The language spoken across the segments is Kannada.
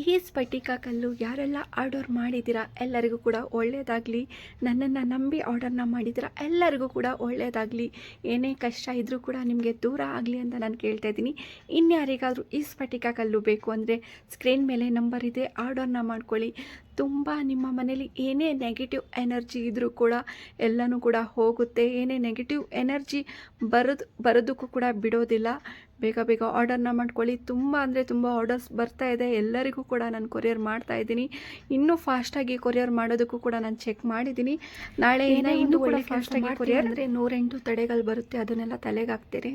ಈ ಸ್ಫಟಿಕ ಕಲ್ಲು ಯಾರೆಲ್ಲ ಆರ್ಡರ್ ಮಾಡಿದ್ದೀರಾ? ಎಲ್ಲರಿಗೂ ಕೂಡ ಒಳ್ಳೆಯದಾಗಲಿ ನನ್ನನ್ನು ನಂಬಿ ಆರ್ಡರ್ನ ಮಾಡಿದ್ದೀರಾ? ಎಲ್ಲರಿಗೂ ಕೂಡ ಒಳ್ಳೆಯದಾಗಲಿ ಏನೇ ಕಷ್ಟ ಇದ್ದರೂ ಕೂಡ ನಿಮಗೆ ದೂರ ಆಗಲಿ ಅಂತ ನಾನು ಕೇಳ್ತಾ ಇದ್ದೀನಿ. ಇನ್ಯಾರಿಗಾದರೂ ಈ ಸ್ಫಟಿಕ ಕಲ್ಲು ಬೇಕು ಅಂದರೆ ಸ್ಕ್ರೀನ್ ಮೇಲೆ ನಂಬರ್ ಇದೆ. ಆರ್ಡರ್ನ ಮಾಡ್ಕೊಳ್ಳಿ. ತುಂಬ ನಿಮ್ಮ ಮನೇಲಿ ಏನೇ ನೆಗೆಟಿವ್ ಎನರ್ಜಿ ಇದ್ದರೂ ಕೂಡ ಎಲ್ಲನೂ ಕೂಡ ಹೋಗುತ್ತೆ. ಏನೇ ನೆಗೆಟಿವ್ ಎನರ್ಜಿ ಬರೋದು ಬರೋದಕ್ಕೂ ಕೂಡ ಬಿಡೋದಿಲ್ಲ. ಬೇಗ ಬೇಗ ಆರ್ಡರ್ನ ಮಾಡ್ಕೊಳ್ಳಿ. ತುಂಬ ಅಂದರೆ ತುಂಬ ಆರ್ಡರ್ಸ್ ಬರ್ತಾ ಇದೆ. ಎಲ್ಲರಿಗೂ ಕೂಡ ನಾನು ಕೊರಿಯರ್ ಮಾಡ್ತಾ ಇದ್ದೀನಿ. ಇನ್ನೂ ಫಾಸ್ಟಾಗಿ ಕೊರಿಯರ್ ಮಾಡೋದಕ್ಕೂ ಕೂಡ ನಾನು ಚೆಕ್ ಮಾಡಿದ್ದೀನಿ. ನಾಳೆ ಏನೇ ಇನ್ನೂ ಕೂಡ ಫಾಸ್ಟಾಗಿ ಕೊರಿಯರ್ ಅಂದರೆ ನೂರೆಂಟು ತಡೆಗಳು ಬರುತ್ತೆ. ಅದನ್ನೆಲ್ಲ ತಲೆಗೆ ಹಾಕ್ತೀರಿ.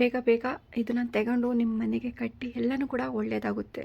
ಬೇಗ ಬೇಗ ಇದನ್ನು ತಗೊಂಡು ನಿಮ್ಮ ಮನೆಗೆ ಕಟ್ಟಿ ಎಲ್ಲನೂ ಕೂಡ ಒಳ್ಳೆಯದಾಗುತ್ತೆ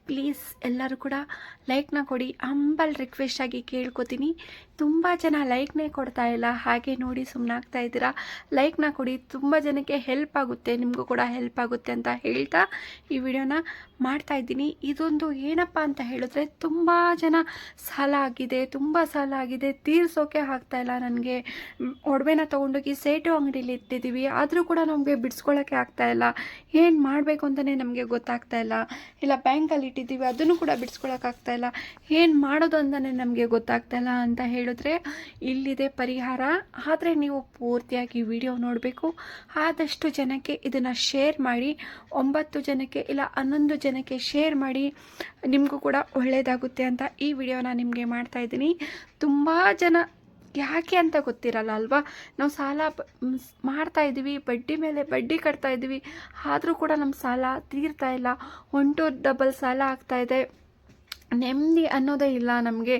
ಪ್ಲೀಸ್ ಎಲ್ಲರೂ ಕೂಡ ಲೈಕ್ನ ಕೊಡಿ. ಅಂಬಲ್ ರಿಕ್ವೆಸ್ಟ್ ಆಗಿ ಕೇಳ್ಕೊತೀನಿ. ತುಂಬ ಜನ ಲೈಕ್ನೇ ಕೊಡ್ತಾ ಇಲ್ಲ. ಹಾಗೆ ನೋಡಿ ಸುಮ್ಮನಾಗ್ತಾ ಇದ್ದೀರಾ? ಲೈಕ್ನ ಕೊಡಿ. ತುಂಬ ಜನಕ್ಕೆ ಹೆಲ್ಪ್ ಆಗುತ್ತೆ. ನಿಮಗೂ ಕೂಡ ಹೆಲ್ಪ್ ಆಗುತ್ತೆ ಅಂತ ಹೇಳ್ತಾ ಈ ವಿಡಿಯೋನ ಮಾಡ್ತಾ ಇದ್ದೀನಿ. ಇದೊಂದು ಏನಪ್ಪ ಅಂತ ಹೇಳಿದ್ರೆ ತುಂಬ ಜನ ಸಾಲ ಆಗಿದೆ. ತುಂಬ ಸಾಲ ಆಗಿದೆ. ತೀರ್ಸೋಕೆ ಆಗ್ತಾ ಇಲ್ಲ ನನಗೆ. ಒಡವೆನ ತೊಗೊಂಡೋಗಿ ಸೇಟು ಅಂಗಡಿಲಿ ಇಟ್ಟಿದ್ದೀವಿ. ಆದರೂ ಕೂಡ ನಮಗೆ ಬಿಡಿಸ್ಕೊಳ್ಳೋಕ್ಕೆ ಆಗ್ತಾ ಇಲ್ಲ. ಏನು ಮಾಡಬೇಕು ಅಂತಲೇ ನಮಗೆ ಗೊತ್ತಾಗ್ತಾ ಇಲ್ಲ. ಇಲ್ಲ ಬ್ಯಾಂಕಲ್ಲಿ ಇಟ್ಟಿದ್ದೀವಿ, ಅದನ್ನು ಕೂಡ ಬಿಡಿಸ್ಕೊಳಕ್ಕಾಗ್ತಾ ಇಲ್ಲ. ಏನು ಮಾಡೋದು ಅಂತಲೇ ನಮಗೆ ಗೊತ್ತಾಗ್ತಾ ಇಲ್ಲ ಅಂತ ಹೇಳಿದ್ರೆ ಇಲ್ಲಿದೆ ಪರಿಹಾರ. ಆದರೆ ನೀವು ಪೂರ್ತಿಯಾಗಿ ವಿಡಿಯೋ ನೋಡಬೇಕು. ಆದಷ್ಟು ಜನಕ್ಕೆ ಇದನ್ನು ಶೇರ್ ಮಾಡಿ, ಒಂಬತ್ತು ಜನಕ್ಕೆ ಇಲ್ಲ ಹನ್ನೊಂದು ಜನಕ್ಕೆ ಶೇರ್ ಮಾಡಿ, ನಿಮಗೂ ಕೂಡ ಒಳ್ಳೆಯದಾಗುತ್ತೆ ಅಂತ ಈ ವಿಡಿಯೋನ ನಿಮಗೆ ಮಾಡ್ತಾ ಇದ್ದೀನಿ. ತುಂಬ ಜನ ಯಾಕೆ ಅಂತ ಗೊತ್ತಿರಲ್ಲ ಅಲ್ವಾ? ನಾವು ಸಾಲ ಮಾಡ್ತಾ ಇದ್ದೀವಿ, ಬಡ್ಡಿ ಮೇಲೆ ಬಡ್ಡಿ ಕಟ್ತಾ ಇದ್ದೀವಿ, ಆದರೂ ಕೂಡ ನಮ್ಮ ಸಾಲ ತೀರ್ತಾ ಇಲ್ಲ. ಟು ಡಬಲ್ ಸಾಲ ಆಗ್ತಾ ಇದೆ. ನೆಮ್ಮದಿ ಅನ್ನೋದೇ ಇಲ್ಲ ನಮಗೆ.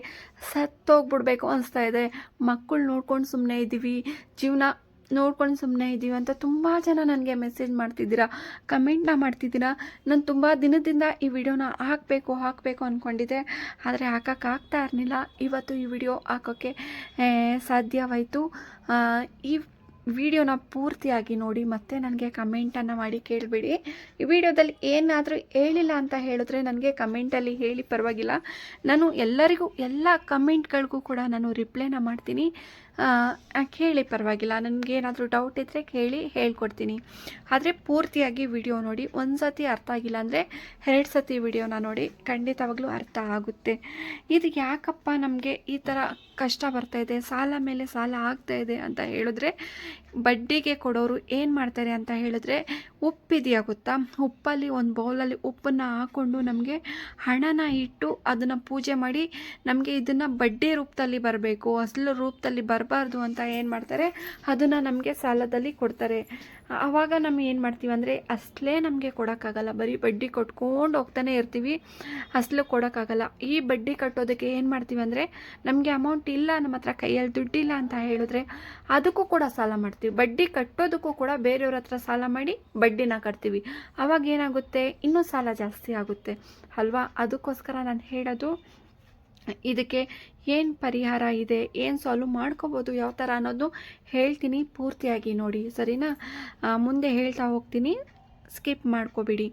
ಸತ್ತೋಗ್ಬಿಡ್ಬೇಕು ಅನಿಸ್ತಾ ಇದೆ. ಮಕ್ಕಳು ನೋಡ್ಕೊಂಡು ಸುಮ್ಮನೆ ಇದ್ದೀವಿ ಜೀವನ ನೋಡ್ಕೊಂಡು ಸುಮ್ಮನೆ ಇದ್ದೀವಿ ಅಂತ ತುಂಬ ಜನ ನನಗೆ ಮೆಸೇಜ್ ಮಾಡ್ತಿದ್ದೀರಾ ಕಮೆಂಟ್ನ ಮಾಡ್ತಿದ್ದೀರಾ. ನಾನು ತುಂಬ ದಿನದಿಂದ ಈ ವಿಡಿಯೋನ ಹಾಕಬೇಕು ಹಾಕಬೇಕು ಅಂದ್ಕೊಂಡಿದ್ದೆ ಆದರೆ ಹಾಕೋಕ್ಕಾಗ್ತಾ ಇರಲಿಲ್ಲ. ಇವತ್ತು ಈ ವಿಡಿಯೋ ಹಾಕೋಕ್ಕೆ ಸಾಧ್ಯವಾಯಿತು. ಈ ವಿಡಿಯೋನ ಪೂರ್ತಿಯಾಗಿ ನೋಡಿ ಮತ್ತೆ ನನಗೆ ಕಮೆಂಟನ್ನು ಮಾಡಿ ಕೇಳಬೇಡಿ. ಈ ವಿಡಿಯೋದಲ್ಲಿ ಏನಾದರೂ ಹೇಳಿಲ್ಲ ಅಂತ ಹೇಳಿದ್ರೆ ನನಗೆ ಕಮೆಂಟಲ್ಲಿ ಹೇಳಿ ಪರವಾಗಿಲ್ಲ. ನಾನು ಎಲ್ಲರಿಗೂ, ಎಲ್ಲ ಕಮೆಂಟ್ಗಳಿಗೂ ಕೂಡ ನಾನು ರಿಪ್ಲೈನ ಮಾಡ್ತೀನಿ. ಕೇಳಿ ಪರವಾಗಿಲ್ಲ. ನನಗೆ ಏನಾದರೂ ಡೌಟ್ ಇದ್ದರೆ ಕೇಳಿ ಹೇಳ್ಕೊಡ್ತೀನಿ. ಆದರೆ ಪೂರ್ತಿಯಾಗಿ ವಿಡಿಯೋ ನೋಡಿ ಒಂದು ಸತಿ ಅರ್ಥ ಆಗಿಲ್ಲ ಅಂದರೆ ಎರಡು ಸತಿ ವಿಡಿಯೋನ ನೋಡಿ ಖಂಡಿತವಾಗ್ಲೂ ಅರ್ಥ ಆಗುತ್ತೆ. ಇದು ಯಾಕಪ್ಪ ನಮಗೆ ಈ ಥರ ಕಷ್ಟ ಬರ್ತಾ ಇದೆ, ಸಾಲ ಮೇಲೆ ಸಾಲ ಆಗ್ತಾ ಇದೆ ಅಂತ ಹೇಳಿದ್ರೆ, ಬಡ್ಡಿಗೆ ಕೊಡೋರು ಏನು ಮಾಡ್ತಾರೆ ಅಂತ ಹೇಳಿದ್ರೆ ಉಪ್ಪಿದೆಯಾ ಗೊತ್ತಾ ಉಪ್ಪಲ್ಲಿ ಒಂದು ಬೌಲಲ್ಲಿ ಉಪ್ಪನ್ನು ಹಾಕ್ಕೊಂಡು ನಮಗೆ ಹಣನ ಇಟ್ಟು ಅದನ್ನು ಪೂಜೆ ಮಾಡಿ ನಮಗೆ ಇದನ್ನು ಬಡ್ಡಿ ರೂಪದಲ್ಲಿ ಬರಬೇಕು, ಅಸಲು ರೂಪದಲ್ಲಿ ಬರಬಾರ್ದು ಅಂತ ಏನು ಮಾಡ್ತಾರೆ, ಅದನ್ನು ನಮಗೆ ಸಾಲದಲ್ಲಿ ಕೊಡ್ತಾರೆ. ಆವಾಗ ನಾವು ಏನು ಮಾಡ್ತೀವಿ ಅಂದರೆ, ಅಸಲೇ ನಮಗೆ ಕೊಡೋಕ್ಕಾಗಲ್ಲ, ಬರೀ ಬಡ್ಡಿ ಕೊಟ್ಕೊಂಡು ಹೋಗ್ತಾನೆ ಇರ್ತೀವಿ, ಅಸಲು ಕೊಡೋಕ್ಕಾಗಲ್ಲ. ಈ ಬಡ್ಡಿ ಕಟ್ಟೋದಕ್ಕೆ ಏನು ಮಾಡ್ತೀವಿ ಅಂದರೆ, ನಮಗೆ ಅಮೌಂಟ್ ಇಲ್ಲ, ನಮ್ಮ ಹತ್ರ ಕೈಯಲ್ಲಿ ದುಡ್ಡಿಲ್ಲ ಅಂತ ಹೇಳಿದ್ರೆ ಅದಕ್ಕೂ ಕೂಡ ಸಾಲ ಮಾಡ್ತೀವಿ. ಬಡ್ಡಿ ಕಟ್ಟೋದಕ್ಕೂ ಕೂಡ ಬೇರೆಯವ್ರ ಹತ್ರ ಸಾಲ ಮಾಡಿ ಬಡ್ಡಿನ ಕಟ್ತೀವಿ. ಅವಾಗ ಏನಾಗುತ್ತೆ? ಇನ್ನೂ ಸಾಲ ಜಾಸ್ತಿ ಆಗುತ್ತೆ. ಅಲ್ವಾ? ಅದಕ್ಕೋಸ್ಕರ ನಾನು ಹೇಳೋದು, ಇದಕ್ಕೆ ಏನು ಪರಿಹಾರ ಇದೆ? ಏನು ಸಾಲ್ವ್ ಮಾಡ್ಕೋಬೋದು? ಯಾವ ಥರ ಅನ್ನೋದು ಹೇಳ್ತೀನಿ ಪೂರ್ತಿಯಾಗಿ ನೋಡಿ. ಸರಿನಾ? ಮುಂದೆ ಹೇಳ್ತಾ ಹೋಗ್ತೀನಿ. ಸ್ಕಿಪ್ ಮಾಡ್ಕೋಬೇಡಿ.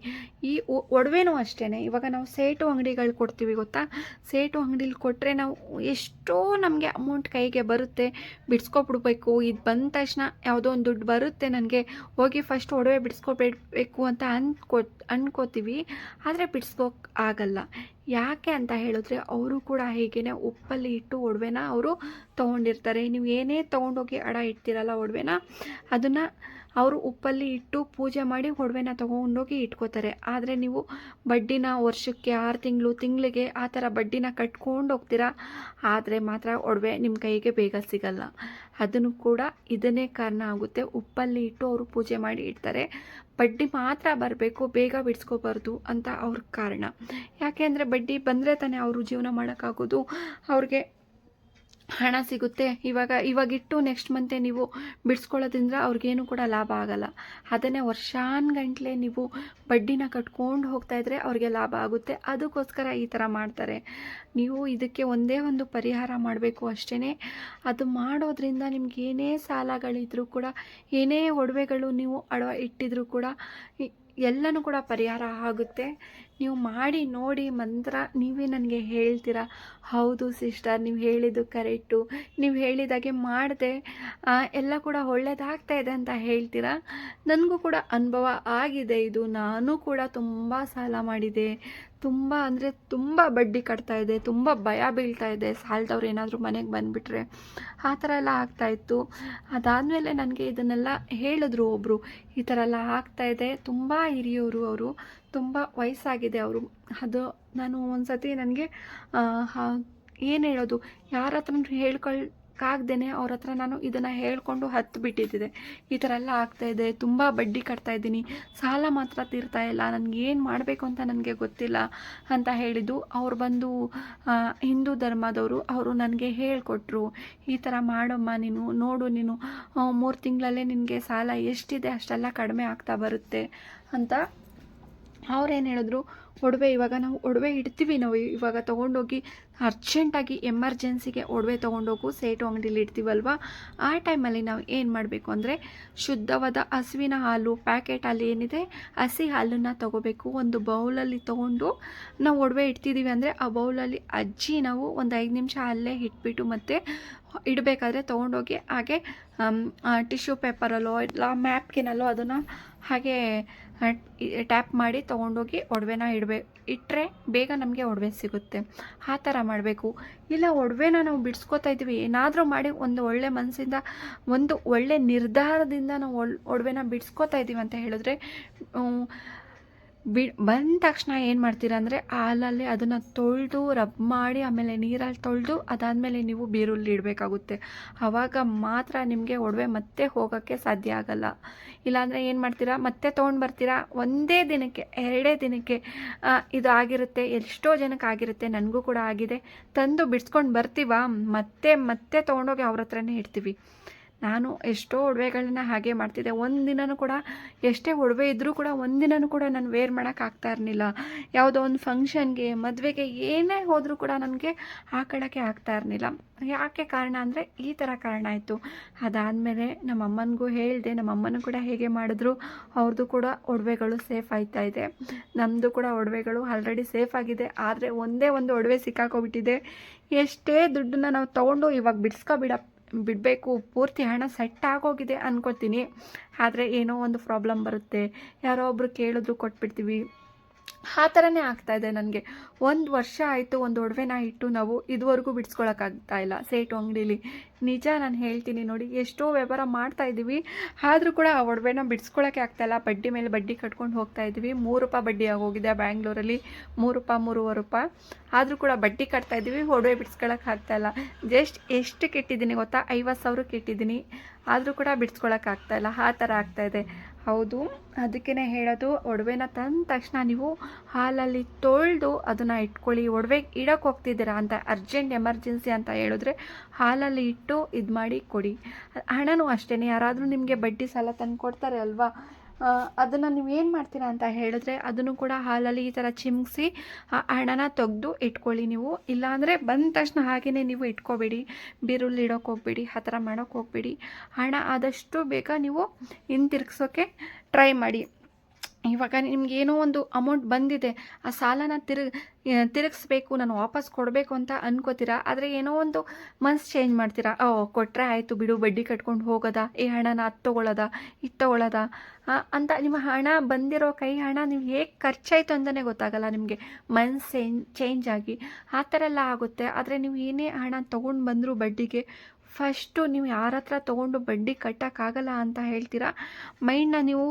ಈ ಒಡವೆನೂ ಅಷ್ಟೇ ಇವಾಗ ನಾವು ಸೇಟು ಅಂಗಡಿಗಳು ಕೊಡ್ತೀವಿ ಗೊತ್ತಾ? ಸೇಟು ಅಂಗಡಿಲಿ ಕೊಟ್ಟರೆ ನಾವು ಎಷ್ಟೋ ನಮಗೆ ಅಮೌಂಟ್ ಕೈಗೆ ಬರುತ್ತೆ. ಬಿಡಿಸ್ಕೊಬಿಡ್ಬೇಕು. ಇದು ಬಂದ ತಕ್ಷಣ ಯಾವುದೋ ಒಂದು ದುಡ್ಡು ಬರುತ್ತೆ ನನಗೆ. ಹೋಗಿ ಫಸ್ಟ್ ಒಡವೆ ಬಿಡಿಸ್ಕೊಬೇಡ್ಬೇಕು ಅಂತ ಅನ್ಕೋ ಅಂದ್ಕೋತೀವಿ ಆದರೆ ಬಿಡಿಸ್ಕೋಕ್ ಆಗಲ್ಲ. ಯಾಕೆ ಅಂತ ಹೇಳಿದ್ರೆ ಅವರು ಕೂಡ ಹೀಗೇ ಉಪ್ಪಲ್ಲಿ ಇಟ್ಟು ಒಡವೆನ ಅವರು ತೊಗೊಂಡಿರ್ತಾರೆ. ನೀವು ಏನೇ ತೊಗೊಂಡೋಗಿ ಅಡ ಇಡ್ತೀರಲ್ಲ ಒಡವೆನ, ಅದನ್ನು ಅವರು ಉಪ್ಪಲ್ಲಿ ಇಟ್ಟು ಪೂಜೆ ಮಾಡಿ ಒಡವೆನ ತೊಗೊಂಡೋಗಿ ಇಟ್ಕೋತಾರೆ. ಆದರೆ ನೀವು ಬಡ್ಡಿನ ವರ್ಷಕ್ಕೆ ಆರು ತಿಂಗಳು, ತಿಂಗಳಿಗೆ ಆ ಥರ ಬಡ್ಡಿನ ಕಟ್ಕೊಂಡು ಹೋಗ್ತೀರಾ? ಆದರೆ ಮಾತ್ರ ಒಡವೆ ನಿಮ್ಮ ಕೈಗೆ ಬೇಗ ಸಿಗಲ್ಲ. ಅದನ್ನು ಕೂಡ ಇದನ್ನೇ ಕಾರಣ ಆಗುತ್ತೆ. ಉಪ್ಪಲ್ಲಿ ಇಟ್ಟು ಅವರು ಪೂಜೆ ಮಾಡಿ ಇಡ್ತಾರೆ. ಬಡ್ಡಿ ಮಾತ್ರ ಬರಬೇಕು, ಬೇಗ ಬಿಡಿಸ್ಕೋಬಾರ್ದು ಅಂತ ಅವ್ರ ಕಾರಣ. ಯಾಕೆ ಅಂದರೆ ಬಡ್ಡಿ ಬಂದರೆ ತಾನೇ ಅವರು ಜೀವನ ಮಾಡೋಕ್ಕಾಗೋದು. ಅವ್ರಿಗೆ ಹಣ ಸಿಗುತ್ತೆ. ಇವಾಗ, ಇವಾಗಿಟ್ಟು ನೆಕ್ಸ್ಟ್ ಮಂತೆ ನೀವು ಬಿಡಿಸ್ಕೊಳ್ಳೋದ್ರಿಂದ ಅವ್ರಿಗೇನು ಕೂಡ ಲಾಭ ಆಗಲ್ಲ. ಅದನ್ನೇ ವರ್ಷಾನ್ಗಂಟ್ಲೆ ನೀವು ಬಡ್ಡಿನ ಕಟ್ಕೊಂಡು ಹೋಗ್ತಾ ಇದ್ರೆ ಅವ್ರಿಗೆ ಲಾಭ ಆಗುತ್ತೆ. ಅದಕ್ಕೋಸ್ಕರ ಈ ಥರ ಮಾಡ್ತಾರೆ. ನೀವು ಇದಕ್ಕೆ ಒಂದೇ ಒಂದು ಪರಿಹಾರ ಮಾಡಬೇಕು ಅಷ್ಟೇ ಅದು ಮಾಡೋದ್ರಿಂದ ನಿಮ್ಗೆ ಏನೇ ಸಾಲಗಳಿದ್ರೂ ಕೂಡ, ಏನೇ ಒಡವೆಗಳು ನೀವು ಅಡವ ಇಟ್ಟಿದ್ರೂ ಕೂಡ ಎಲ್ಲನೂ ಕೂಡ ಪರಿಹಾರ ಆಗುತ್ತೆ. ನೀವು ಮಾಡಿ ನೋಡಿ ಮಂತ್ರ ನೀವೇ ನನಗೆ ಹೇಳ್ತೀರಾ? ಹೌದು ಸಿಸ್ಟರ್, ನೀವು ಹೇಳಿದ್ದು ಕರೆಕ್ಟು. ನೀವು ಹೇಳಿದಾಗೆ ಮಾಡಿದೆ ಎಲ್ಲ ಕೂಡ ಒಳ್ಳೇದಾಗ್ತಾ ಇದೆ ಅಂತ ಹೇಳ್ತೀರಾ? ನನಗೂ ಕೂಡ ಅನುಭವ ಆಗಿದೆ ಇದು. ನಾನು ಕೂಡ ತುಂಬ ಸಾಲ ಮಾಡಿದೆ. ತುಂಬ ಅಂದರೆ ತುಂಬ ಬಡ್ಡಿ ಕಟ್ತಾ ಇದೆ, ತುಂಬ ಭಯ ಬೀಳ್ತಾ ಇದೆ. ಸಾಲದವ್ರು ಏನಾದರೂ ಮನೆಗೆ ಬಂದುಬಿಟ್ರೆ ಆ ಥರ ಎಲ್ಲ ಆಗ್ತಾಯಿತ್ತು ಅದಾದಮೇಲೆ ನನಗೆ ಇದನ್ನೆಲ್ಲ ಹೇಳಿದ್ರು ಒಬ್ಬರು ಈ ಥರ ಎಲ್ಲ ಆಗ್ತಾ ಇದೆ. ತುಂಬ ಹಿರಿಯವರು ಅವರು. ತುಂಬ ವಯಸ್ಸಾಗಿದೆ ಅವರು. ಅದು ನಾನು ಒಂದು ಸತಿ ನನಗೆ ಏನು ಹೇಳೋದು? ಯಾರ ಹತ್ರ ಹೇಳ್ಕೊಳ್ಕಾಗ್ದೇ ಅವ್ರ ಹತ್ರ ನಾನು ಇದನ್ನು ಹೇಳ್ಕೊಂಡು ಹತ್ತು ಬಿಟ್ಟಿದ್ದಿದೆ. ಈ ಥರ ಎಲ್ಲ ಆಗ್ತಾಯಿದೆ ತುಂಬ ಬಡ್ಡಿ ಕಟ್ತಾ ಇದ್ದೀನಿ. ಸಾಲ ಮಾತ್ರ ತೀರ್ತಾ ಇಲ್ಲ. ನನಗೆ ಏನು ಮಾಡಬೇಕು ಅಂತ ನನಗೆ ಗೊತ್ತಿಲ್ಲ ಅಂತ ಹೇಳಿದ್ದು ಅವ್ರು ಬಂದು ಹಿಂದೂ ಧರ್ಮದವರು ಅವರು ನನಗೆ ಹೇಳಿಕೊಟ್ರು. ಈ ಥರ ಮಾಡಮ್ಮ ನೀನು, ನೋಡು ನೀನು ಮೂರು ತಿಂಗಳಲ್ಲೇ ನಿನಗೆ ಸಾಲ ಎಷ್ಟಿದೆ ಅಷ್ಟೆಲ್ಲ ಕಡಿಮೆ ಆಗ್ತಾ ಬರುತ್ತೆ ಅಂತ ಅವ್ರೇನು ಹೇಳಿದ್ರು, ಒಡವೆ ಇವಾಗ ನಾವು ಒಡವೆ ಇಡ್ತೀವಿ, ನಾವು ಇವಾಗ ತೊಗೊಂಡೋಗಿ ಅರ್ಜೆಂಟಾಗಿ ಎಮರ್ಜೆನ್ಸಿಗೆ ಒಡವೆ ತೊಗೊಂಡೋಗು, ಸೇಟು ಅಂಗಡಿಲಿ ಇಡ್ತೀವಲ್ವ? ಆ ಟೈಮಲ್ಲಿ ನಾವು ಏನು ಮಾಡಬೇಕು ಅಂದರೆ, ಶುದ್ಧವಾದ ಹಸುವಿನ ಹಾಲು, ಪ್ಯಾಕೆಟ್ ಹಾಲು ಏನಿದೆ, ಹಸಿ ಹಾಲನ್ನು ತೊಗೋಬೇಕು. ಒಂದು ಬೌಲಲ್ಲಿ ತೊಗೊಂಡು ನಾವು ಒಡವೆ ಇಡ್ತಿದ್ದೀವಿ ಅಂದರೆ, ಆ ಬೌಲಲ್ಲಿ ಅಜ್ಜಿ ನಾವು ಒಂದು ಐದು ನಿಮಿಷ ಅಲ್ಲೇ ಇಟ್ಬಿಟ್ಟು ಮತ್ತೆ ಇಡಬೇಕಾದ್ರೆ ತೊಗೊಂಡೋಗಿ ಹಾಗೆ ಟಿಶ್ಯೂ ಪೇಪರಲ್ಲೋ, ಇಲ್ಲ ಮ್ಯಾಪ್ಕಿನಲ್ಲೋ ಅದನ್ನು ಹಾಗೆ ಟ್ಯಾಪ್ ಮಾಡಿ ತೊಗೊಂಡೋಗಿ ಒಡವೆನ ಇಡಬೇಕು ಇಟ್ಟರೆ ಬೇಗ ನಮಗೆ ಒಡವೆ ಸಿಗುತ್ತೆ. ಆ ಥರ ಮಾಡಬೇಕು. ಇಲ್ಲ, ಒಡವೆನ ನಾವು ಬಿಡಿಸ್ಕೋತಾ ಇದ್ದೀವಿ. ಏನಾದರೂ ಮಾಡಿ ಒಂದು ಒಳ್ಳೆ ಮನಸ್ಸಿಂದ ಒಂದು ಒಳ್ಳೆ ನಿರ್ಧಾರದಿಂದ ನಾವು ಒಡವೆನ ಬಿಡಿಸ್ಕೋತಾ ಇದ್ದೀವಿ ಅಂತ ಹೇಳಿದ್ರೆ ಬಿ ಬಂದ ತಕ್ಷಣ ಏನು ಮಾಡ್ತೀರಾ ಅಂದರೆ ಹಾಲಲ್ಲಿ ಅದನ್ನು ತೊಳೆದು ರಬ್ ಮಾಡಿ ಆಮೇಲೆ ನೀರಲ್ಲಿ ತೊಳೆದು ಅದಾದಮೇಲೆ ನೀವು ಬೀರುಳ್ಳಿ ಇಡಬೇಕಾಗುತ್ತೆ. ಆವಾಗ ಮಾತ್ರ ನಿಮಗೆ ಒಡವೆ ಮತ್ತೆ ಹೋಗೋಕ್ಕೆ ಸಾಧ್ಯ ಆಗಲ್ಲ. ಇಲ್ಲಾಂದರೆ ಏನು ಮಾಡ್ತೀರಾ, ಮತ್ತೆ ತೊಗೊಂಡು ಬರ್ತೀರಾ, ಒಂದೇ ದಿನಕ್ಕೆ, ಎರಡೇ ದಿನಕ್ಕೆ ಇದು ಆಗಿರುತ್ತೆ, ಎಷ್ಟೋ ಜನಕ್ಕೆ ಆಗಿರುತ್ತೆ, ನನಗೂ ಕೂಡ ಆಗಿದೆ. ತಂದು ಬಿಡಿಸ್ಕೊಂಡು ಬರ್ತೀವ, ಮತ್ತೆ ಮತ್ತೆ ತೊಗೊಂಡೋಗಿ ಅವ್ರ ಹತ್ರನೇ ಇಡ್ತೀವಿ. ನಾನು ಎಷ್ಟೋ ಒಡವೆಗಳನ್ನ ಹಾಗೆ ಮಾಡ್ತಿದ್ದೆ. ಒಂದು ದಿನನೂ ಕೂಡ ಎಷ್ಟೇ ಒಡವೆ ಇದ್ದರೂ ಕೂಡ ಒಂದಿನನೂ ಕೂಡ ನಾನು ವೇರ್ ಮಾಡೋಕ್ಕಾಗ್ತಾ ಇರಲಿಲ್ಲ. ಯಾವುದೋ ಒಂದು ಫಂಕ್ಷನ್ಗೆ ಮದುವೆಗೆ ಏನೇ ಹೋದರೂ ಕೂಡ ನನಗೆ ಹಾಕೊಳ್ಳೋಕ್ಕೆ ಆಗ್ತಾ ಇರಲಿಲ್ಲ. ಯಾಕೆ ಕಾರಣ ಅಂದರೆ ಈ ಥರ ಕಾರಣ ಆಯಿತು. ಅದಾದಮೇಲೆ ನಮ್ಮ ಅಮ್ಮನಿಗೂ ಹೇಳಿದೆ ನಮ್ಮ ಅಮ್ಮನೂ ಕೂಡ ಹೇಗೆ ಮಾಡಿದ್ರು ಅವ್ರದ್ದು ಕೂಡ ಒಡವೆಗಳು ಸೇಫ್ ಆಯ್ತಾ ಇದೆ. ನಮ್ಮದು ಕೂಡ ಒಡವೆಗಳು ಆಲ್ರೆಡಿ ಸೇಫ್ ಆಗಿದೆ. ಆದರೆ ಒಂದೇ ಒಂದು ಒಡವೆ ಸಿಕ್ಕಾಕೋಬಿಟ್ಟಿದೆ. ಎಷ್ಟೇ ದುಡ್ಡನ್ನ ನಾವು ತೊಗೊಂಡು ಇವಾಗ ಬಿಡಿಸ್ಕೊಬಿಡ ಬಿಡಬೇಕು, ಪೂರ್ತಿ ಹಣ ಸೆಟ್ ಆಗೋಗಿದೆ ಅನ್ಕೋತೀನಿ ಆದರೆ ಏನೋ ಒಂದು ಪ್ರಾಬ್ಲಮ್ ಬರುತ್ತೆ. ಯಾರೋ ಒಬ್ರು ಕೇಳಿದ್ರು ಕೊಟ್ಬಿಡ್ತೀವಿ. ಆ ಥರನೇ ಆಗ್ತಾ ಇದೆ ನನಗೆ. ಒಂದು ವರ್ಷ ಆಯಿತು, ಒಂದು ಒಡವೆನ ಇಟ್ಟು ನಾವು ಇದುವರೆಗೂ ಬಿಡಿಸ್ಕೊಳಕ್ಕಾಗ್ತಾ ಇಲ್ಲ. ಸೇಟು ಅಂಗಡೀಲಿ. ನಿಜ ನಾನು ಹೇಳ್ತೀನಿ ನೋಡಿ, ಎಷ್ಟೋ ವ್ಯವಹಾರ ಮಾಡ್ತಾ ಇದ್ದೀವಿ ಆದರೂ ಕೂಡ ಆ ಒಡವೆನ ಬಿಡಿಸ್ಕೊಳಕ್ಕೆ ಆಗ್ತಾಯಿಲ್ಲ ಬಡ್ಡಿ ಮೇಲೆ ಬಡ್ಡಿ ಕಟ್ಕೊಂಡು ಹೋಗ್ತಾ ಇದ್ದೀವಿ ಮೂರು ರೂಪಾಯಿ ಬಡ್ಡಿ ಆಗೋಗಿದೆ ಬ್ಯಾಂಗ್ಳೂರಲ್ಲಿ. ಮೂರು ರೂಪಾಯಿ, ಮೂರುವರೆ ರೂಪಾಯಿ. ಆದರೂ ಕೂಡ ಬಡ್ಡಿ ಕಟ್ತಾ ಇದ್ದೀವಿ ಒಡವೆ ಬಿಡಿಸ್ಕೊಳಕ್ಕೆ ಆಗ್ತಾಯಿಲ್ಲ ಜಸ್ಟ್ ಎಷ್ಟು ಕೆಟ್ಟಿದ್ದೀನಿ ಗೊತ್ತಾ? ಐವತ್ತು ಸಾವಿರ ಕೆಟ್ಟಿದ್ದೀನಿ. ಆದರೂ ಕೂಡ ಬಿಡಿಸ್ಕೊಳಕ್ಕೆ ಆಗ್ತಾಯಿಲ್ಲ ಆ ಥರ ಆಗ್ತಾಯಿದೆ ಹೌದು. ಅದಕ್ಕೇ ಹೇಳೋದು, ಒಡವೆನ ತಂದ ತಕ್ಷಣ ನೀವು ಹಾಲಲ್ಲಿ ತೊಳೆದು ಅದನ್ನು ಇಟ್ಕೊಳ್ಳಿ. ಒಡವೆ ಇಡೋಕ್ಕೆ ಹೋಗ್ತಿದ್ದೀರಾ ಅಂತ, ಅರ್ಜೆಂಟ್ ಎಮರ್ಜೆನ್ಸಿ ಅಂತ ಹೇಳಿದ್ರೆ ಹಾಲಲ್ಲಿ ಇಟ್ಟು ಇದು ಮಾಡಿ ಕೊಡಿ. ಹಣನೂ ಅಷ್ಟೇ ಯಾರಾದರೂ ನಿಮಗೆ ಬಡ್ಡಿ ಸಾಲ ತಂದು ಕೊಡ್ತಾರೆ ಅಲ್ವಾ? ಅದನ್ನು ನೀವು ಏನು ಮಾಡ್ತೀರಾ ಅಂತ ಹೇಳಿದ್ರೆ ಅದನ್ನು ಕೂಡ ಹಾಲಲ್ಲಿ ಈ ಥರ ಚಿಮ್ಸಿ, ಆ, ಹಣನ ತೆಗೆದು ಇಟ್ಕೊಳ್ಳಿ ನೀವು. ಇಲ್ಲಾಂದರೆ ಬಂದ ತಕ್ಷಣ ಹಾಗೆಯೇ ನೀವು ಇಟ್ಕೋಬೇಡಿ. ಬೀರುಲ್ಲಿ ಇಡೋಕೆ ಹೋಗ್ಬೇಡಿ, ಆ ಥರ ಮಾಡೋಕ್ಕೆ ಹೋಗ್ಬೇಡಿ. ಹಣ ಆದಷ್ಟು ಬೇಗ ನೀವು ಹಿಂತಿರುಗಿಸೋಕ್ಕೆ ಟ್ರೈ ಮಾಡಿ. ಇವಾಗ ನಿಮ್ಗೆ ಏನೋ ಒಂದು ಅಮೌಂಟ್ ಬಂದಿದೆ, ಆ ಸಾಲನ ತಿರುಗ್ ತಿರುಗಿಸ್ಬೇಕು, ನಾನು ವಾಪಸ್ ಕೊಡಬೇಕು ಅಂತ ಅನ್ಕೋತೀರಾ? ಆದರೆ ಏನೋ ಒಂದು ಮನ್ಸು ಚೇಂಜ್ ಮಾಡ್ತೀರಾ? ಓ ಕೊಟ್ಟರೆ ಆಯಿತು ಬಿಡು, ಬಡ್ಡಿ ಕಟ್ಕೊಂಡು ಹೋಗೋದಾ? ಈ ಹಣನ ಅದು ತೊಗೊಳ್ಳೋದಾ ಇದು ತೊಗೊಳ್ಳೋದಾ ಅಂತ ನಿಮ್ಮ ಹಣ ಬಂದಿರೋ ಕೈ ಹಣ ನೀವು ಹೇಗೆ ಖರ್ಚಾಯಿತು ಅಂತಲೇ ಗೊತ್ತಾಗಲ್ಲ ನಿಮಗೆ. ಮನ್ಸು ಚೇಂಜ್ ಚೇಂಜ್ ಆಗಿ ಆ ಥರ ಎಲ್ಲ ಆಗುತ್ತೆ. ಆದರೆ ನೀವು ಏನೇ ಹಣ ತೊಗೊಂಡು ಬಂದರೂ ಬಡ್ಡಿಗೆ ಫಸ್ಟು ನೀವು ಯಾರ ಹತ್ರ ತೊಗೊಂಡು ಬಡ್ಡಿ ಕಟ್ಟೋಕ್ಕಾಗಲ್ಲ ಅಂತ ಹೇಳ್ತೀರಾ? ಮೈಂಡನ್ನ ನೀವು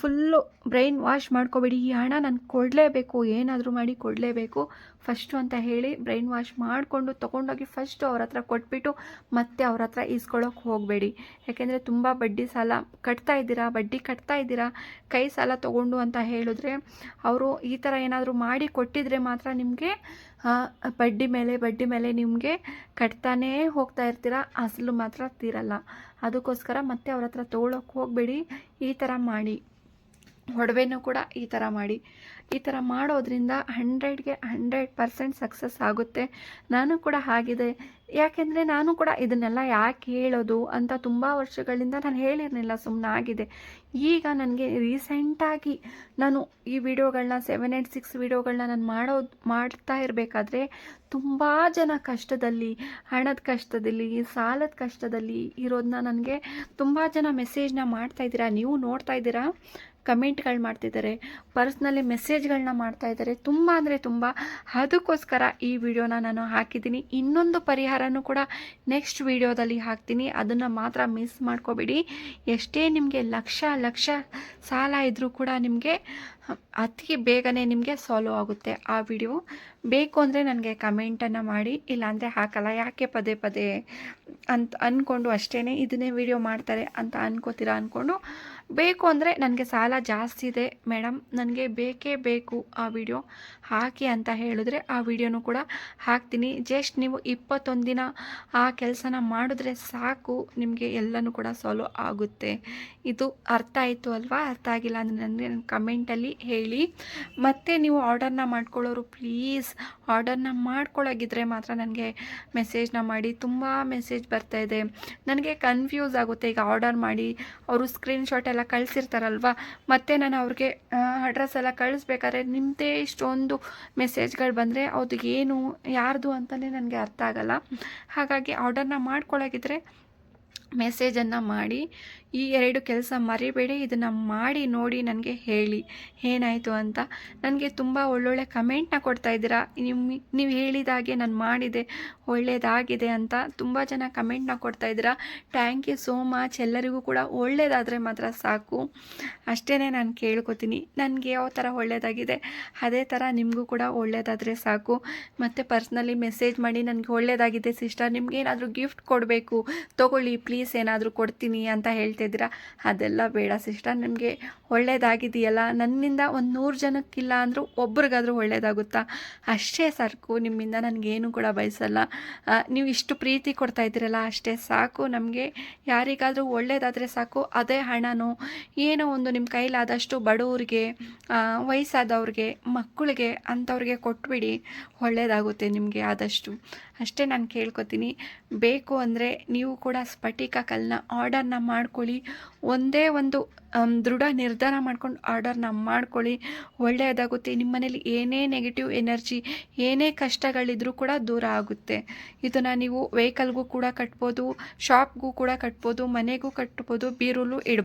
ಫುಲ್ಲು ಬ್ರೈನ್ ವಾಶ್ ಮಾಡ್ಕೋಬೇಡಿ. ಈ ಹಣ ನಾನು ಕೊಡಲೇಬೇಕು, ಏನಾದರೂ ಮಾಡಿ ಕೊಡಲೇಬೇಕು. ಫಸ್ಟು ಅಂತ ಹೇಳಿ ಬ್ರೈನ್ ವಾಶ್ ಮಾಡಿಕೊಂಡು ತೊಗೊಂಡೋಗಿ ಫಸ್ಟು ಅವ್ರ ಹತ್ರ ಕೊಟ್ಬಿಟ್ಟು ಮತ್ತೆ ಅವ್ರ ಹತ್ರ ಈಸ್ಕೊಳ್ಳೋಕೆ ಹೋಗಬೇಡಿ. ಯಾಕೆಂದರೆ ತುಂಬ ಬಡ್ಡಿ ಸಾಲ ಕಟ್ತಾ ಇದ್ದೀರಾ? ಬಡ್ಡಿ ಕಟ್ತಾ ಇದ್ದೀರಾ? ಕೈ ಸಾಲ ತೊಗೊಂಡು ಅಂತ ಹೇಳಿದ್ರೆ ಅವರು ಈ ಥರ ಏನಾದರೂ ಮಾಡಿ ಕೊಟ್ಟಿದ್ರೆ ಮಾತ್ರ ನಿಮಗೆ ಬಡ್ಡಿ ಮೇಲೆ ಬಡ್ಡಿ ಮೇಲೆ ನಿಮಗೆ ಕಟ್ತಾನೇ ಹೋಗ್ತಾ ಇರ್ತೀರ. ಅಸಲು ಮಾತ್ರ ತೀರಲ್ಲ ಅದಕ್ಕೋಸ್ಕರ ಮತ್ತೆ ಅವ್ರ ಹತ್ರ ತೊಗೊಳಕ್ಕೆ ಹೋಗಬೇಡಿ. ಈ ಥರ ಮಾಡಿ. ಒಡವೆನೂ ಕೂಡ ಈ ಥರ ಮಾಡಿ. ಈ ಥರ ಮಾಡೋದ್ರಿಂದ ಹಂಡ್ರೆಡ್ಗೆ ಹಂಡ್ರೆಡ್ ಪರ್ಸೆಂಟ್ ಸಕ್ಸಸ್ ಆಗುತ್ತೆ. ನಾನು ಕೂಡ ಆಗಿದೆ ಯಾಕೆಂದರೆ ನಾನು ಕೂಡ ಇದನ್ನೆಲ್ಲ ಯಾಕೆ ಹೇಳೋದು ಅಂತ ತುಂಬ ವರ್ಷಗಳಿಂದ ನಾನು ಹೇಳಿರಲಿಲ್ಲ ಸುಮ್ಮನಾಗಿದೆ ಈಗ ನನಗೆ ರೀಸೆಂಟಾಗಿ ನಾನು ಈ ವಿಡಿಯೋಗಳನ್ನ ಸೆವೆನ್ ಏಟ್ ಸಿಕ್ಸ್ ವಿಡಿಯೋಗಳನ್ನ ನಾನು ಮಾಡೋದು, ಮಾಡ್ತಾ ಇರಬೇಕಾದ್ರೆ ತುಂಬ ಜನ ಕಷ್ಟದಲ್ಲಿ, ಹಣದ ಕಷ್ಟದಲ್ಲಿ, ಸಾಲದ ಕಷ್ಟದಲ್ಲಿ ಇರೋದನ್ನ ನನಗೆ ತುಂಬ ಜನ ಮೆಸೇಜ್ನ ಮಾಡ್ತಾ ಇದ್ದೀರಾ? ನೀವು ನೋಡ್ತಾ ಇದ್ದೀರಾ? ಕಮೆಂಟ್ಗಳು ಮಾಡ್ತಿದ್ದಾರೆ ಪರ್ಸ್ನಲಿ ಮೆಸೇಜ್ಗಳನ್ನ ಮಾಡ್ತಾ ಇದ್ದಾರೆ. ತುಂಬ ಅಂದರೆ ತುಂಬ ಅದಕ್ಕೋಸ್ಕರ ಈ ವಿಡಿಯೋನ ನಾನು ಹಾಕಿದ್ದೀನಿ. ಇನ್ನೊಂದು ಪರಿಹಾರನೂ ಕೂಡ ನೆಕ್ಸ್ಟ್ ವಿಡಿಯೋದಲ್ಲಿ ಹಾಕ್ತೀನಿ. ಅದನ್ನು ಮಾತ್ರ ಮಿಸ್ ಮಾಡ್ಕೋಬೇಡಿ. ಎಷ್ಟೇ ನಿಮಗೆ ಲಕ್ಷ ಲಕ್ಷ ಸಾಲ ಇದ್ದರೂ ಕೂಡ ನಿಮಗೆ ಅತಿ ಬೇಗನೆ ನಿಮಗೆ ಸಾಲ್ವ್ ಆಗುತ್ತೆ ಆ ವಿಡಿಯೋ. ಬೇಕು ಅಂದರೆ ನನಗೆ ಕಮೆಂಟನ್ನು ಮಾಡಿ, ಇಲ್ಲಾಂದರೆ ಹಾಕಲ್ಲ. ಯಾಕೆ ಪದೇ ಪದೇ ಅಂತ ಅಂದ್ಕೊಂಡು ಅಷ್ಟೇ ಇದನ್ನೇ ವಿಡಿಯೋ ಮಾಡ್ತಾರೆ ಅಂತ ಅನ್ಕೋತೀರಾ ಅಂದ್ಕೊಂಡು ಬೇಕು ಅಂದರೆ ನನಗೆ ಸಾಲ ಜಾಸ್ತಿ ಇದೆ ಮೇಡಮ್ ನನಗೆ ಬೇಕೇ ಬೇಕು ಆ ವಿಡಿಯೋ. ಹಾಕಿ ಅಂತ ಹೇಳಿದ್ರೆ ಆ ವಿಡಿಯೋನು ಕೂಡ ಹಾಕ್ತೀನಿ. ಜಸ್ಟ್ ನೀವು ಇಪ್ಪತ್ತೊಂದು ದಿನ ಆ ಕೆಲಸನ ಮಾಡಿದ್ರೆ ಸಾಕು. ನಿಮಗೆ ಎಲ್ಲನೂ ಕೂಡ ಸಾಲ್ವ್ ಆಗುತ್ತೆ. ಇದು ಅರ್ಥ ಆಯಿತು ಅಲ್ವಾ? ಅರ್ಥ ಆಗಿಲ್ಲ ಅಂದರೆ ನನಗೆ ನನ್ನ ಕಮೆಂಟಲ್ಲಿ ಹೇಳಿ. ಮತ್ತೆ ನೀವು ಆರ್ಡರ್ನ ಮಾಡ್ಕೊಳ್ಳೋರು ಪ್ಲೀಸ್ ಆರ್ಡರ್ನ ಮಾಡ್ಕೊಳ್ಳೋಗಿದ್ರೆ ಮಾತ್ರ ನನಗೆ ಮೆಸೇಜ್ನ ಮಾಡಿ. ತುಂಬ ಮೆಸೇಜ್ ಬರ್ತಾ ಇದೆ. ನನಗೆ ಕನ್ಫ್ಯೂಸ್ ಆಗುತ್ತೆ. ಈಗ ಆರ್ಡರ್ ಮಾಡಿ, ಅವರು ಸ್ಕ್ರೀನ್ಶಾಟ್ ಎಲ್ಲ ಕಳಿಸಿರ್ತಾರಲ್ವ? ಮತ್ತು ನಾನು ಅವ್ರಿಗೆ ಅಡ್ರೆಸ್ ಎಲ್ಲ ಕಳಿಸ್ಬೇಕಾದ್ರೆ ನಿಮ್ಮದೇ ಇಷ್ಟೊಂದು ಮೆಸೇಜ್ಗಳು ಬಂದರೆ ಅದು ಏನು, ಯಾರ್ದು ಅಂತಲೇ ನನಗೆ ಅರ್ಥ ಆಗಲ್ಲ. ಹಾಗಾಗಿ ಆರ್ಡರ್ನ ಮಾಡ್ಕೊಳ್ಳೋಗಿದ್ರೆ ಮೆಸೇಜನ್ನು ಮಾಡಿ, ಈ ಎರಡು ಕೆಲಸ ಮರಿಬೇಡಿ, ಇದನ್ನು ಮಾಡಿ ನೋಡಿ ನನಗೆ ಹೇಳಿ. ಏನಾಯಿತು ಅಂತ ನನಗೆ ತುಂಬ ಒಳ್ಳೊಳ್ಳೆ ಕಮೆಂಟ್ನ ಕೊಡ್ತಾ ಇದ್ದೀರಾ. ನಿಮ್ಮ ನೀವು ಹೇಳಿದಾಗೆ ನಾನು ಮಾಡಿದೆ ಒಳ್ಳೆಯದಾಗಿದೆ ಅಂತ ತುಂಬ ಜನ ಕಮೆಂಟ್ನ ಕೊಡ್ತಾ ಇದ್ದೀರಾ. ಥ್ಯಾಂಕ್ ಯು ಸೋ ಮಚ್ ಎಲ್ಲರಿಗೂ ಕೂಡ ಒಳ್ಳೆಯದಾದರೆ ಮಾತ್ರ ಸಾಕು. ಅಷ್ಟೇ ನಾನು ಕೇಳ್ಕೊತೀನಿ. ನನಗೆ ಯಾವ ಥರ ಒಳ್ಳೆಯದಾಗಿದೆ ಅದೇ ಥರ ನಿಮಗೂ ಕೂಡ ಒಳ್ಳೆಯದಾದರೆ ಸಾಕು. ಮತ್ತು ಪರ್ಸ್ನಲಿ ಮೆಸೇಜ್ ಮಾಡಿ, ನನಗೆ ಒಳ್ಳೆಯದಾಗಿದೆ ಸಿಸ್ಟರ್ ನಿಮಗೇನಾದರೂ ಗಿಫ್ಟ್ ಕೊಡಬೇಕು, ತೊಗೊಳ್ಳಿ ಪ್ಲೀಸ್ ಏನಾದರೂ ಕೊಡ್ತೀನಿ ಅಂತ ಹೇಳ್ತಿದ್ದೀರಾ? ಅದೆಲ್ಲ ಬೇಡ ಸಿಸ್ಟರ್, ನಿಮಗೆ ಒಳ್ಳೆಯದಾಗಿದೆಯಲ್ಲ ನನ್ನಿಂದ ಒಂದು ನೂರು ಜನಕ್ಕಿಲ್ಲ ಅಂದರೂ ಒಬ್ರಿಗಾದರೂ ಒಳ್ಳೆಯದಾಗುತ್ತಾ ಅಷ್ಟೇ ಸಾಕು, ನಿಮ್ಮಿಂದ ನನಗೇನು ಕೂಡ ಬಯಸಲ್ಲ. ನೀವು ಇಷ್ಟು ಪ್ರೀತಿ ಕೊಡ್ತಾ ಇದ್ದೀರಲ್ಲ, ಅಷ್ಟೇ ಸಾಕು. ನಮಗೆ ಯಾರಿಗಾದರೂ ಒಳ್ಳೆಯದಾದರೆ ಸಾಕು, ಅದೇ ಹಣನೋ. ಏನೋ ಒಂದು ನಿಮ್ಮ ಕೈಲಾದಷ್ಟು ಬಡವ್ರಿಗೆ ವಯಸ್ಸಾದವ್ರಿಗೆ, ಮಕ್ಕಳಿಗೆ ಅಂಥವ್ರಿಗೆ ಕೊಟ್ಬಿಡಿ. ಒಳ್ಳೆಯದಾಗುತ್ತೆ ನಿಮಗೆ ಆದಷ್ಟು. ಅಷ್ಟೇ ನಾನು ಕೇಳ್ಕೊತೀನಿ. ಬೇಕು ಅಂದರೆ ನೀವು ಕೂಡ ಸ್ಫಟಿಕ ಕಲ್ಲನ್ನ ಆರ್ಡರ್ನ ಮಾಡ್ಕೊಳ್ಳಿ. ಒಂದೇ ಒಂದು ದೃಢ ನಿರ್ಧಾರ ಮಾಡ್ಕೊಂಡು ಆರ್ಡರ್ನ ಮಾಡ್ಕೊಳ್ಳಿ. ಒಳ್ಳೆಯದಾಗುತ್ತೆ. ನಿಮ್ಮ ಮನೇಲಿ ಏನೇ ನೆಗೆಟಿವ್ ಎನರ್ಜಿ ಏನೇ ಕಷ್ಟಗಳಿದ್ರೂ ಕೂಡ ದೂರ ಆಗುತ್ತೆ. ಇದನ್ನು ನೀವು ವೆಹಿಕಲ್ಗೂ ಕೂಡ ಕಟ್ಬೋದು ಶಾಪ್ಗೂ ಕೂಡ ಕಟ್ಬೋದು, ಮನೆಗೂ ಕಟ್ಬೋದು, ಬೀರೂಲು ಇಡ್ಬೋದು